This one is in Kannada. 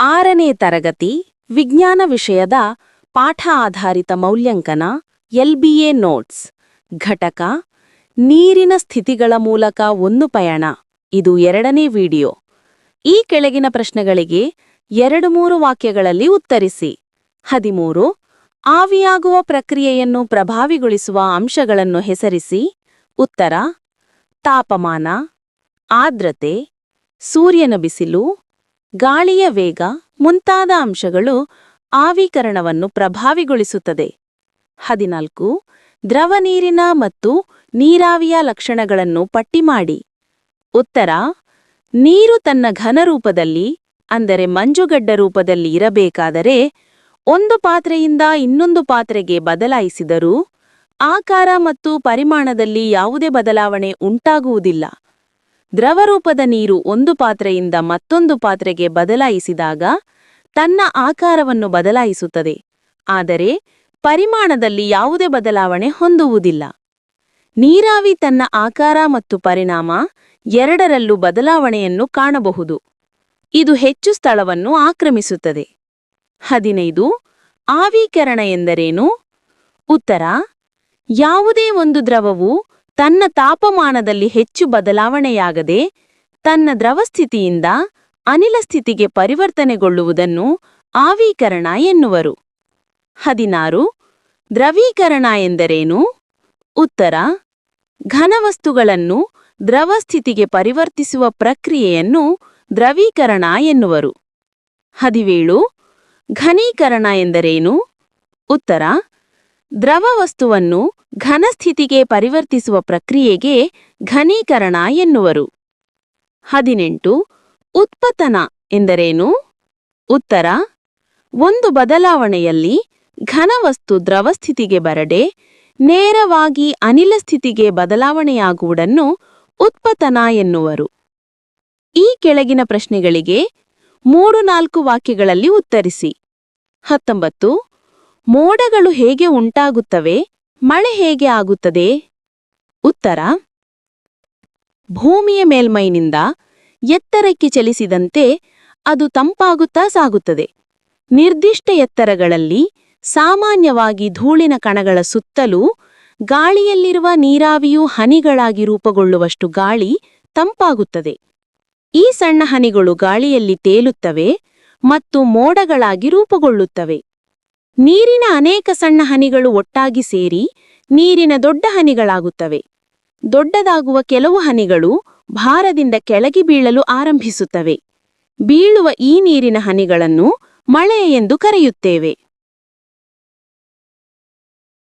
ಆರನೇ ತರಗತಿ ವಿಜ್ಞಾನ ವಿಷಯದ ಪಾಠ ಆಧಾರಿತ ಮೌಲ್ಯಾಂಕನ ಎಲ್ಬಿಎ ನೋಟ್ಸ್. ಘಟಕ, ನೀರಿನ ಸ್ಥಿತಿಗಳ ಮೂಲಕ ಒಂದು ಪಯಣ. ಇದು ಎರಡನೇ ವಿಡಿಯೋ. ಈ ಕೆಳಗಿನ ಪ್ರಶ್ನೆಗಳಿಗೆ ಎರಡು ಮೂರು ವಾಕ್ಯಗಳಲ್ಲಿ ಉತ್ತರಿಸಿ. ಹದಿಮೂರು, ಆವಿಯಾಗುವ ಪ್ರಕ್ರಿಯೆಯನ್ನು ಪ್ರಭಾವಿಗೊಳಿಸುವ ಅಂಶಗಳನ್ನು ಹೆಸರಿಸಿ. ಉತ್ತರ, ತಾಪಮಾನ ಆದ್ರತೆ ಸೂರ್ಯನ ಬಿಸಿಲು ಗಾಳಿಯ ವೇಗ ಮುಂತಾದ ಅಂಶಗಳು ಆವೀಕರಣವನ್ನು ಪ್ರಭಾವಿಗೊಳಿಸುತ್ತದೆ. ಹದಿನಾಲ್ಕು. ದ್ರವ ನೀರಿನ ಮತ್ತು ನೀರಾವಿಯ ಲಕ್ಷಣಗಳನ್ನು ಪಟ್ಟಿ ಮಾಡಿ. ಉತ್ತರ. ನೀರು ತನ್ನ ಘನರೂಪದಲ್ಲಿ ಅಂದರೆ ಮಂಜುಗಡ್ಡ ರೂಪದಲ್ಲಿ ಇರಬೇಕಾದರೆ, ಒಂದು ಪಾತ್ರೆಯಿಂದ ಇನ್ನೊಂದು ಪಾತ್ರೆಗೆ ಬದಲಾಯಿಸಿದರೂ, ಆಕಾರ ಮತ್ತು ಪರಿಮಾಣದಲ್ಲಿ ಯಾವುದೇ ಬದಲಾವಣೆ ಉಂಟಾಗುವುದಿಲ್ಲ. ದ್ರವರೂಪದ ನೀರು ಒಂದು ಪಾತ್ರೆಯಿಂದ ಮತ್ತೊಂದು ಪಾತ್ರೆಗೆ ಬದಲಾಯಿಸಿದಾಗ ತನ್ನ ಆಕಾರವನ್ನು ಬದಲಾಯಿಸುತ್ತದೆ. ಆದರೆ ಪರಿಮಾಣದಲ್ಲಿ ಯಾವುದೇ ಬದಲಾವಣೆ ಹೊಂದುವುದಿಲ್ಲ. ನೀರಾವಿ ತನ್ನ ಆಕಾರ ಮತ್ತು ಪರಿಣಾಮ ಎರಡರಲ್ಲೂ ಬದಲಾವಣೆಯನ್ನು ಕಾಣಬಹುದು. ಇದು ಹೆಚ್ಚು ಸ್ಥಳವನ್ನು ಆಕ್ರಮಿಸುತ್ತದೆ. ಹದಿನೈದು, ಆವೀಕರಣ ಎಂದರೇನು? ಉತ್ತರ, ಯಾವುದೇ ಒಂದು ದ್ರವವು ತನ್ನ ತಾಪಮಾನದಲ್ಲಿ ಹೆಚ್ಚು ಬದಲಾವಣೆಯಾಗದೆ ತನ್ನ ದ್ರವಸ್ಥಿತಿಯಿಂದ ಅನಿಲ ಸ್ಥಿತಿಗೆ ಪರಿವರ್ತನೆಗೊಳ್ಳುವುದನ್ನು ಆವೀಕರಣ ಎನ್ನುವರು. ಹದಿನಾರು, ದ್ರವೀಕರಣ ಎಂದರೇನು? ಉತ್ತರ, ಘನವಸ್ತುಗಳನ್ನು ದ್ರವಸ್ಥಿತಿಗೆ ಪರಿವರ್ತಿಸುವ ಪ್ರಕ್ರಿಯೆಯನ್ನು ದ್ರವೀಕರಣ ಎನ್ನುವರು. ಹದಿವೇಳು ಘನೀಕರಣ ಎಂದರೇನು? ಉತ್ತರ ದ್ರವ ವಸ್ತುವನ್ನು ಘನಸ್ಥಿತಿಗೆ ಪರಿವರ್ತಿಸುವ ಪ್ರಕ್ರಿಯೆಗೆ ಘನೀಕರಣ ಎನ್ನುವರು. ಹದಿನೆಂಟು, ಉತ್ಪತನ ಎಂದರೇನು? ಉತ್ತರ, ಒಂದು ಬದಲಾವಣೆಯಲ್ಲಿ ಘನವಸ್ತು ದ್ರವಸ್ಥಿತಿಗೆ ಬರಡೆ ನೇರವಾಗಿ ಅನಿಲ ಸ್ಥಿತಿಗೆ ಬದಲಾವಣೆಯಾಗುವುದನ್ನು ಉತ್ಪತನ ಎನ್ನುವರು. ಈ ಕೆಳಗಿನ ಪ್ರಶ್ನೆಗಳಿಗೆ ಮೂರು ನಾಲ್ಕು ವಾಕ್ಯಗಳಲ್ಲಿ ಉತ್ತರಿಸಿ. ಹತ್ತೊಂಬತ್ತು ಮೋಡಗಳು ಹೇಗೆ ಉಂಟಾಗುತ್ತವೆ? ಮಳೆ ಹೇಗೆ ಆಗುತ್ತದೆ? ಉತ್ತರ. ಭೂಮಿಯ ಮೇಲ್ಮೈನಿಂದ ಎತ್ತರಕ್ಕೆ ಚಲಿಸಿದಂತೆ ಅದು ತಂಪಾಗುತ್ತಾ ಸಾಗುತ್ತದೆ. ನಿರ್ದಿಷ್ಟ ಎತ್ತರಗಳಲ್ಲಿ ಸಾಮಾನ್ಯವಾಗಿ ಧೂಳಿನ ಕಣಗಳ ಸುತ್ತಲೂ ಗಾಳಿಯಲ್ಲಿರುವ ನೀರಾವಿಯು ಹನಿಗಳಾಗಿ ರೂಪುಗೊಳ್ಳುವಷ್ಟು ಗಾಳಿ ತಂಪಾಗುತ್ತದೆ. ಈ ಸಣ್ಣ ಹನಿಗಳು ಗಾಳಿಯಲ್ಲಿ ತೇಲುತ್ತವೆ ಮತ್ತು ಮೋಡಗಳಾಗಿ ರೂಪುಗೊಳ್ಳುತ್ತವೆ. ನೀರಿನ ಅನೇಕ ಸಣ್ಣ ಹನಿಗಳು ಒಟ್ಟಾಗಿ ಸೇರಿ ನೀರಿನ ದೊಡ್ಡ ಹನಿಗಳಾಗುತ್ತವೆ. ದೊಡ್ಡದಾಗುವ ಕೆಲವು ಹನಿಗಳು ಭಾರದಿಂದ ಕೆಳಗೆ ಬೀಳಲು ಆರಂಭಿಸುತ್ತವೆ. ಬೀಳುವ ಈ ನೀರಿನ ಹನಿಗಳನ್ನು ಮಳೆ ಎಂದು ಕರೆಯುತ್ತೇವೆ.